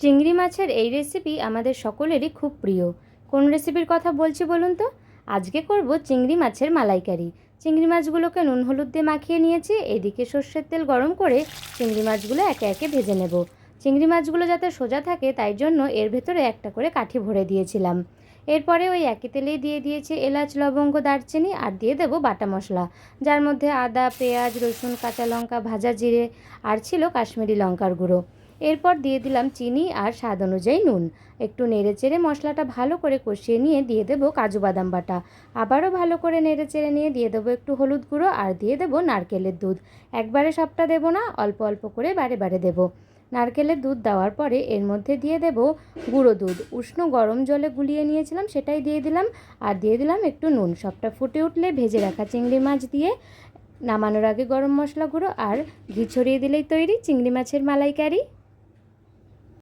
চিংড়ি মাছের এই রেসিপি আমাদের সকলেরই খুব প্রিয়। কোন রেসিপির কথা বলছি বলুন তো? আজকে করব চিংড়ি মাছের মালাইকারি। চিংড়ি মাছগুলোকে নুন হলুদ দিয়ে মাখিয়ে নিয়েছি, এদিকে সর্ষের তেল গরম করে চিংড়ি মাছগুলো একে একে ভেজে নেব। চিংড়ি মাছগুলো যাতে সোজা থাকে, তাই জন্য এর ভেতরে একটা করে কাঠি ভরে দিয়েছিলাম। এরপরে ওই একই তেলেই দিয়ে দিয়েছি এলাচ, লবঙ্গ, দারচিনি আর দিয়ে দেবো বাটা মশলা। যার মধ্যে আদা, পেঁয়াজ, রসুন, কাঁচা লঙ্কা, ভাজা জিরে আর ছিল কাশ্মীরি লঙ্কার গুঁড়ো। এরপর দিয়ে দিলাম চিনি আর স্বাদ অনুযায়ী নুন। একটু নেড়ে চেড়ে মশলাটা ভালো করে কষিয়ে নিয়ে দিয়ে দেবো কাজু বাদাম বাটা। আবারও ভালো করে নেড়ে চেড়ে নিয়ে দিয়ে দেবো একটু হলুদ গুঁড়ো আর দিয়ে দেবো নারকেলের দুধ। একবারে সবটা দেবো না, অল্প অল্প করে বারে বারে দেবো। নারকেলের দুধ দেওয়ার পরে এর মধ্যে দিয়ে দেবো গুঁড়ো দুধ। উষ্ণ গরম জলে গুলিয়ে নিয়েছিলাম, সেটাই দিয়ে দিলাম। আর দিয়ে দিলাম একটু নুন। সবটা ফুটে উঠলে ভেজে রাখা চিংড়ি মাছ দিয়ে নামানোর আগে গরম মশলা গুঁড়ো আর ঘি ছড়িয়ে দিলেই তৈরি চিংড়ি মাছের মালাইকারি।